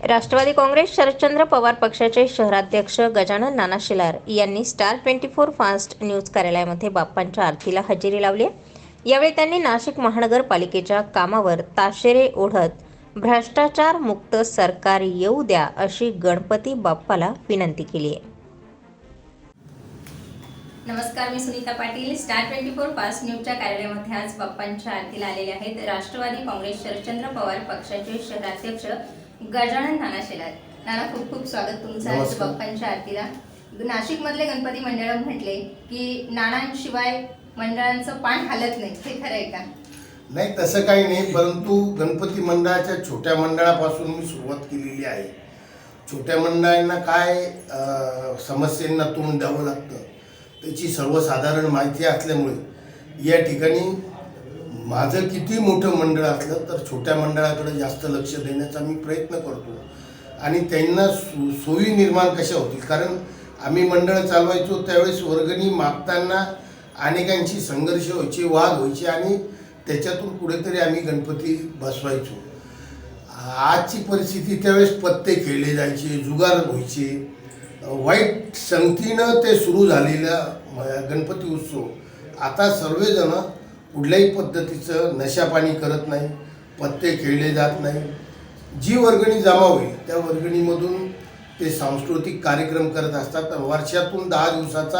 राष्ट्रवादी काँग्रेस शरदचंद्र पवार पक्षाचे शहराध्यक्ष गजानन नाना शिलार यांनी Star twenty four Fast News कार्यालयामध्ये बाप्पांच्या आरतीला हजेरी लावली यावेळी त्यांनी नाशिक महानगरपालिकेच्या कामावर ताशेरे ओढत भ्रष्टाचार मुक्त सरकार येऊ द्या अशी गणपती बाप्पाला विनंती केली आहे. नमस्कार मी Sunita Patil. Star twenty four Fast न्यूजच्या कार्यालयामध्ये आज बाप्पांच्या आरतीला आलेले आहेत. राष्ट्रवादी काँग्रेस शरदचंद्र पवार पक्षाचे शहराध्यक्ष गजानन नाना शेलार. नाना खूप खूप स्वागत तुमचं आज नमस्कार. बाप्पांच्या आरतीला. नाशिक मधले गणपती मंडळ म्हटले की नानांशिवाय मंडळांचं पान हालत नाही. ते खरं आहे का? नाही तसं काही नाही परंतु गणपती मंडळाच्या छोट्या मंडळापासून मी सुरुवात केलेली आहे. छोट्या मंडळांना काय अं, समस्यांना तोंड द्यावं लागतं त्याची सर्वसाधारण माहिती असल्यामुळे या ठिकाणी माझं किती मोठं मंडळ असलं तर छोट्या मंडळाकडे जास्त लक्ष देण्याचा मी प्रयत्न करतो. आणि त्यांना सो सोयी निर्माण कशा होतील? कारण आम्ही मंडळ चालवायचो त्यावेळेस वर्गणी मागताना अनेकांशी संघर्ष व्हायचे वाद व्हायचे आणि त्याच्यातून कुठेतरी आम्ही गणपती बसवायचो. आजची परिस्थिती त्यावेळेस पत्ते खेळले जायचे जुगार व्हायचे. वाईट संगतीनं ते सुरू झालेलं गणपती उत्सव. आता सर्वजणं कुठल्याही पद्धतीचं नशापाणी करत नाही पत्ते खेळले जात नाही. जी वर्गणी जमा होईल त्या वर्गणीमधून ते सांस्कृतिक कार्यक्रम करत असतात. तर वर्षातून दहा दिवसाचा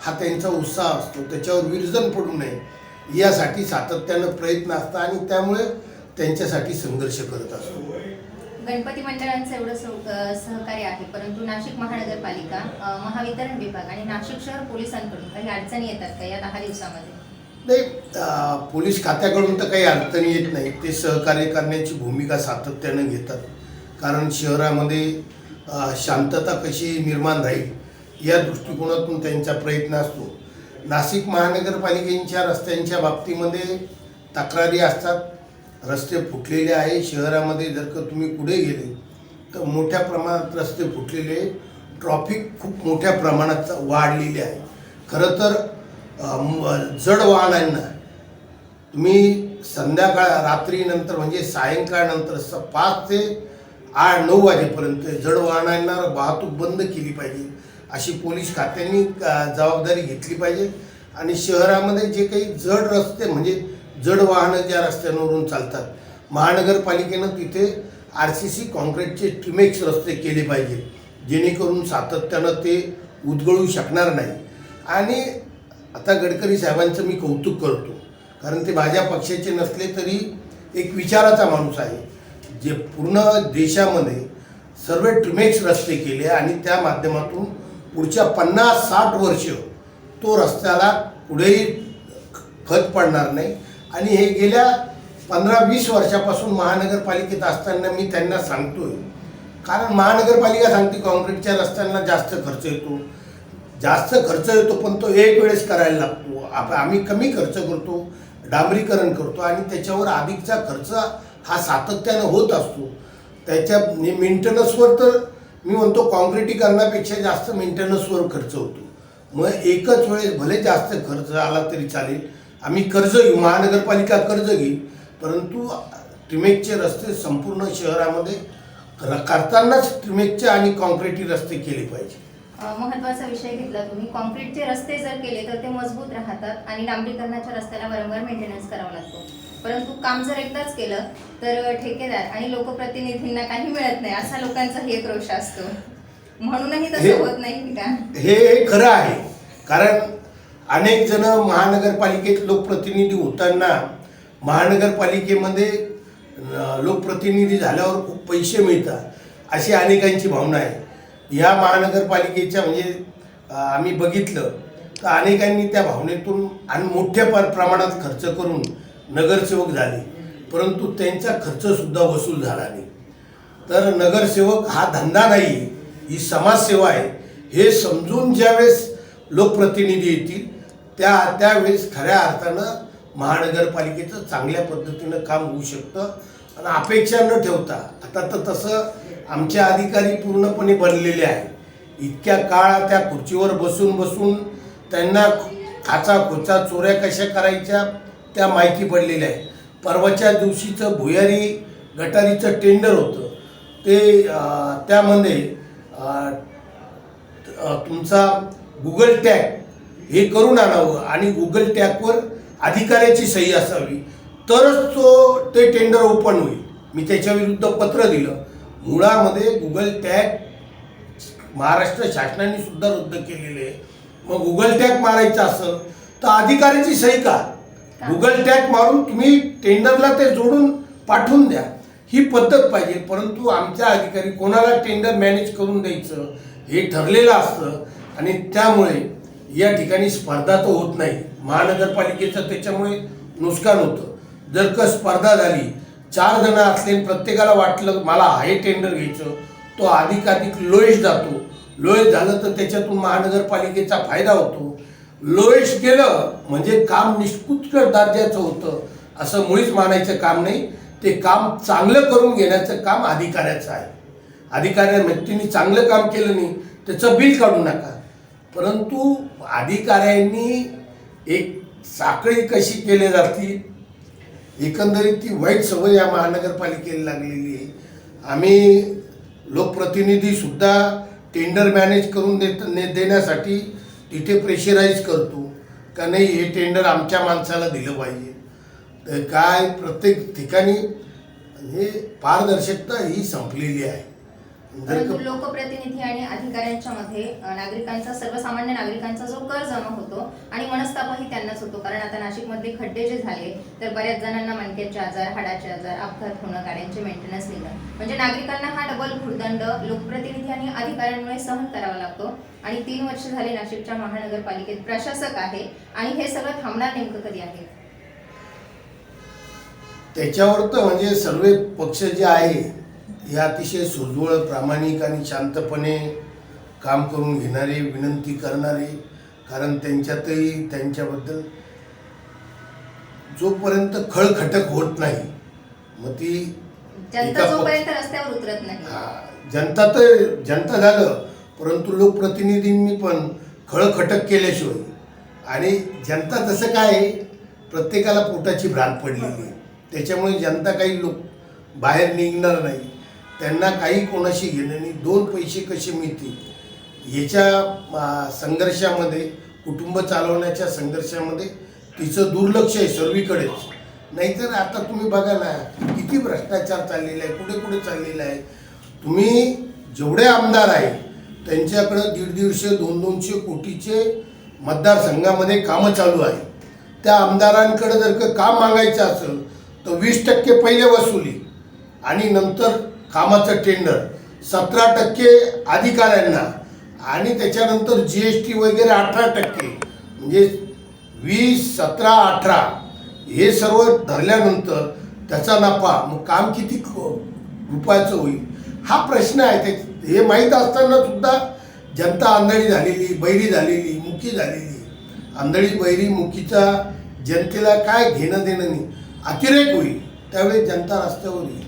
हा त्यांचा उत्साह असतो. त्याच्यावर विरजन पडू नये यासाठी सातत्यानं प्रयत्न असतात आणि त्यामुळे त्यांच्यासाठी संघर्ष करत असतो. गणपती मंडळांचं एवढं सह- सहकार्य आहे परंतु नाशिक महानगरपालिका महावितरण विभाग आणि नाशिक शहर पोलिसांकडून काही अडचणी येतात का या दहा दिवसामध्ये? नाही पोलीस खात्याकडून तर काही अडचणी येत नाही ते सहकार्य करण्याची भूमिका सातत्यानं घेतात. कारण शहरामध्ये शांतता कशी निर्माण राहील या दृष्टिकोनातून त्यांचा प्रयत्न असतो. नाशिक महानगरपालिकेच्या रस्त्यांच्या बाबतीमध्ये तक्रारी असतात. रस्ते फुटलेले आहे. शहरामध्ये जर का तुम्ही पुढे गेले तर मोठ्या प्रमाणात रस्ते फुटलेले ट्रॉफिक खूप मोठ्या प्रमाणात वाढलेली आहे. खरं तर जड वाहनांना. तुम्ही संध्याकाळ रात्रीनंतर म्हणजे सायंकाळनंतर स पाच ते आठ नऊ वाजेपर्यंत जड वाहनांना वाहतूक बंद केली पाहिजे. अशी पोलीस खात्यांनी जबाबदारी घेतली पाहिजे. आणि शहरामध्ये जे काही जड रस्ते म्हणजे जड वाहनं ज्या रस्त्यांवरून चालतात महानगरपालिकेनं तिथे आर सी सी कॉन्क्रीटचे ट्रिमेक्स रस्ते केले पाहिजे. जेणेकरून सातत्यानं ते उद्गळू शकणार नाही. आणि आता गडकरी साहेबांचं मी कौतुक करतो. कारण ते माझ्या पक्षाचे नसले तरी एक विचाराचा माणूस आहे. जे पूर्ण देशामध्ये सर्व ट्रिमेक्स रस्ते केले आणि त्या माध्यमातून पुढच्या पन्नास साठ वर्ष तो रस्त्याला पुढेही खत पडणार नाही. आणि हे गेल्या पंधरा वीस वर्षापासून महानगरपालिकेत असताना मी त्यांना सांगतोय. कारण महानगरपालिका सांगते काँक्रीटच्या रस्त्यांना जास्त खर्च येतो. जास्त खर्च येतो पण तो एक वेळेस करायला लागतो. आप आम्ही कमी खर्च करतो डांबरीकरण करतो आणि त्याच्यावर अधिकचा खर्च हा सातत्यानं होत असतो. त्याच्या मेंटेनन्सवर तर मी म्हणतो काँक्रिटीकरणापेक्षा जास्त मेंटेनन्सवर खर्च होतो. मग एकच वेळेस भले जास्त खर्च आला तरी चालेल. आम्ही कर्ज घेऊ महानगरपालिका कर्ज घेईल परंतु ट्रिमेकचे रस्ते संपूर्ण शहरामध्ये कर- करतानाच ट्रिमेकचे आणि कॉन्क्रिटी रस्ते केले पाहिजे. अ, महत्त्वाचा विषय घेतला तुम्ही. कॉन्क्रीटचे रस्ते जर केले तर ते मजबूत राहतात आणि डांबरीकरणाच्या रस्त्याला वारंवार मेंटेनन्स करावा लागतो. परंतु काम जर एकदाच केलं तर ठेकेदार आणि लोकप्रतिनिधींना काही मिळत नाही असा लोकांचा एक रोष असतो. म्हणूनही हे- तसं होत नाही का? हे खरं आहे. कारण अनेक जण महानगरपालिकेत लोकप्रतिनिधी होताना महानगरपालिकेमध्ये लोकप्रतिनिधी झाल्यावर खूप पैसे मिळतात अशी अनेकांची भावना आहे. या महानगरपालिकेच्या म्हणजे आम्ही बघितलं तर अनेकांनी त्या भावनेतून आणि मोठ्या प्रमाणात खर्च करून नगरसेवक झाले. परंतु त्यांचा खर्चसुद्धा वसूल झाला नाही. तर नगरसेवक हा धंदा नाही ही समाजसेवा आहे. हे समजून ज्यावेळेस लोकप्रतिनिधी येतील त्या त्यावेळेस खऱ्या अर्थानं महानगरपालिकेचं चांगल्या पद्धतीनं काम होऊ शकतं. आणि अपेक्षा न ठेवता आता तर तसं आमचे अधिकारी पूर्णपणे बनलेले आहे इतक्या काळ त्या खुर्चीवर बसून बसून त्यांना खाचा खोचा चोऱ्या कशा करायच्या त्या माहिती पडलेल्या आहे परवाच्या दिवशीचं भुयारी गटारीचं टेंडर होतं. ते त्यामध्ये तुमचा गुगल टॅग हे करून आणावं आणि गुगल टॅगवर अधिकाऱ्याची सही असावी. तरच तो ते टेंडर ओपन होईल. मी त्याच्या विरुद्ध पत्र दिलं. मुळामध्ये गुगल टॅग महाराष्ट्र शासनाने सुद्धा रद्द केलेले आहे. मग गुगल टॅग मारायचा असेल तर अधिकाऱ्याची सही का? गुगल टॅग मारून तुम्ही टेंडरला ते जोडून पाठवून द्या. ही पद्धत पाहिजे. परंतु आमच्या अधिकारी कोणाला टेंडर मॅनेज करून द्यायचं हे ठरलेलं असतं. आणि त्यामुळे या ठिकाणी स्पर्धा तर होत नाही. महानगरपालिकेचं त्याच्यामुळे नुकसान होतं. जर का स्पर्धा झाली चार जण असले प्रत्येकाला वाटलं मला हाय टेंडर घ्यायचं तो अधिकाधिक लोएस्ट जातो. लोएस्ट झालं तर त्याच्यातून महानगरपालिकेचा फायदा होतो. लोएस्ट गेलं म्हणजे काम निष्कृष्ट दर्जाचं होतं असं मुळीच मानायचं काम नाही. ते काम चांगलं करून घेण्याचं काम अधिकाऱ्याचं आहे. अधिकाऱ्या व्यक्तीने चांगलं काम केलं नाही त्याचं बिल काढू नका. परंतु अधिकाऱ्यांनी एक साखळी कशी केली जाते एकंदरीत ती वाईट सवय या महानगरपालिकेला लागलेली आहे. आम्ही लोकप्रतिनिधीसुद्धा टेंडर मॅनेज करून देत ने- देण्यासाठी तिथे प्रेशराईज करतो. का नाही हे टेंडर आमच्या माणसाला दिलं पाहिजे. तर काय प्रत्येक ठिकाणी हे पारदर्शकता ही संपलेली आहे. परंतु लोकप्रतिनिधी आणि अधिकाऱ्यांच्या मध्ये नागरिकांचा सर्वसामान्य नागरिकांचा जो कर जमा होतो आणि मनस्तापही त्यांनाच होतो. कारण आता नाशिकमध्ये खड्डे जे झाले तर बऱ्याच जणांना मणक्याचे आजार हाडाचे आजार अपघात होणं गाड्यांचे मेंटेनन्स निघणं. म्हणजे नागरिकांना हा डबल भूर्दंड लोकप्रतिनिधी आणि अधिकाऱ्यांमुळे सहन करावा लागतो. आणि तीन वर्ष झाले नाशिकच्या महानगरपालिकेत प्रशासक आहे आणि हे सगळं थांबणार नेमकं कधी आहे? त्याच्यावर तर म्हणजे सर्व पक्ष जे आहे हे अतिशय सुजवळ प्रामाणिक आणि शांतपणे काम करून घेणारे विनंती करणारे कारण त्यांच्यातही त्यांच्याबद्दल जोपर्यंत खळखटक होत नाही मग ती जनता एका पक्ष- जोपर्यंत रस्त्यावर उतरत नाही. हा, जनता तर जनता झालं परंतु लोकप्रतिनिधींनी पण खळखटक केल्याशिवाय. आणि जनता तसं काय प्रत्येकाला पोटाची भ्रांत पडलेली आहे. त्याच्यामुळे जनता काही लोक बाहेर निघणार नाही. त्यांना काही कोणाशी घेणं दोन पैसे कसे मिळतील? याच्या संघर्षामध्ये कुटुंब चालवण्याच्या संघर्षामध्ये तिचं दुर्लक्ष आहे सर्वीकडेच. नाहीतर आता तुम्ही बघा ना किती भ्रष्टाचार चाललेला आहे कुठे कुठे चाललेला आहे. तुम्ही जेवढे आमदार आहे त्यांच्याकडं दीड दीडशे दोन दोनशे कोटीचे मतदारसंघामध्ये कामं चालू आहे. त्या आमदारांकडे जर का काम मागायचं असेल तर वीस टक्के पहिले वसुली. आणि नंतर कामाचं टेंडर सतरा टक्के अधिकाऱ्यांना. आणि त्याच्यानंतर जी एस टी वगैरे अठरा टक्के. म्हणजे वीस सतरा अठरा. हे सर्व धरल्यानंतर त्याचा नफा मग काम किती रुपयाचं होईल? हा प्रश्न आहे. ते हे माहीत असताना सुद्धा जनता आंधळी झालेली बैरी झालेली मुकी झालेली. आंधळी बैरी मुकीचा जनतेला काय घेणं देणं नाही. अतिरेक होईल. त्यावेळी जनता रस्त्यावर येईल.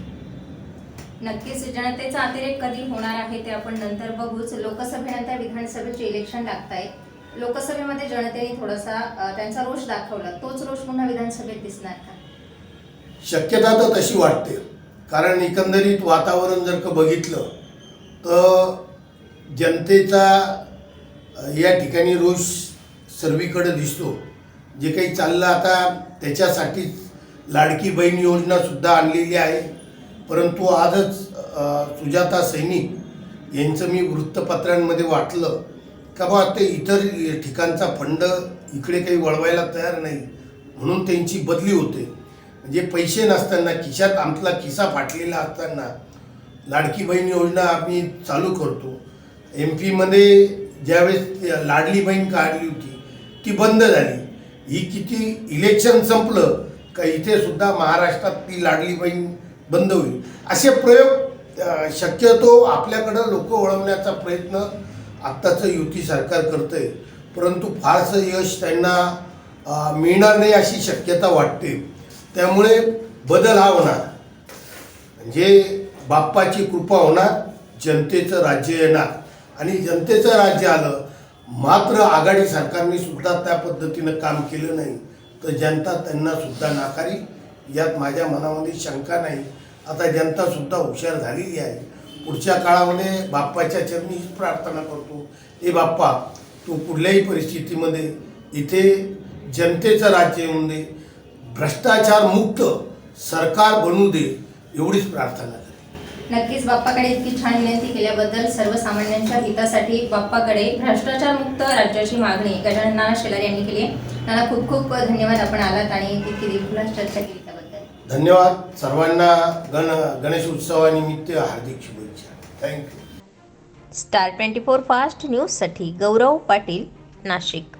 नक्कीच जनतेचा अतिरेक कधी होणार आहे ते आपण नंतर बघूच. लोकसभेनंतर विधानसभेचे इलेक्शन लागताय आहे लोकसभेमध्ये जनतेने थोडासा त्यांचा रोष दाखवला. तोच रोष पुन्हा विधानसभेत दिसणार का? शक्यता तर तशी वाटते. कारण एकंदरीत वातावरण जर का बघितलं तर जनतेचा या ठिकाणी रोष सर्वीकडे दिसतो. जे काही चाललं आता त्याच्यासाठीच लाडकी बहीण योजनासुद्धा आणलेली आहे. परंतु आजच सुजाता सैनिक यांचं मी वृत्तपत्रांमध्ये वाटलं का बा ते इतर ठिकाणचा फंड इकडे काही वळवायला तयार नाही म्हणून त्यांची बदली होते. म्हणजे पैसे नसताना खिशात आमचा खिसा फाटलेला असताना लाडकी बहीण योजना आम्ही चालू करतो. एम पीमध्ये ज्यावेळेस लाडली बहीण काढली होती ती बंद झाली. ही किती इलेक्शन संपलं का इथे सुद्धा महाराष्ट्रात ती लाडली बहीण बंद होईल. असे प्रयोग शक्यतो आपल्याकडं लोक वळवण्याचा प्रयत्न आत्ताचं युती सरकार करतंय. परंतु फारसं यश त्यांना मिळणार नाही अशी शक्यता वाटते. त्यामुळे बदल हा होणार. म्हणजे बाप्पाची कृपा होणार जनतेचं राज्य येणार. आणि जनतेचं राज्य आलं मात्र आघाडी सरकारने सुद्धा त्या पद्धतीनं काम केलं नाही. तर जनता त्यांना सुद्धा नाकारी यात माझ्या मनामध्ये शंका नाही. आता जनतासुद्धा हुशार झालेली आहे. पुढच्या काळामध्ये बाप्पाच्या चरणी हीच प्रार्थना करतो. ए बाप्पा तू कुठल्याही परिस्थितीमध्ये इथे जनतेचं राज्य येऊन दे भ्रष्टाचार मुक्त सरकार बनू दे. एवढीच प्रार्थना करतो नक्कीच बाप्पाकडे इतकी छान विनंती केल्याबद्दल सर्वसामान्यांच्या हितासाठी बाप्पाकडे भ्रष्टाचार मुक्त राज्याची मागणी गजानन नाना शेलार यांनी केली आहे. नाना खूप खूप धन्यवाद. आपण आलात आणि इतकी दिलखुलास चर्चा केली त्याबद्दल. धन्यवाद सर्वांना गण गणेश उत्सवानिमित्त हार्दिक शुभेच्छा. Thank you Star twenty four Fast न्यूजसाठी गौरव पाटील नाशिक.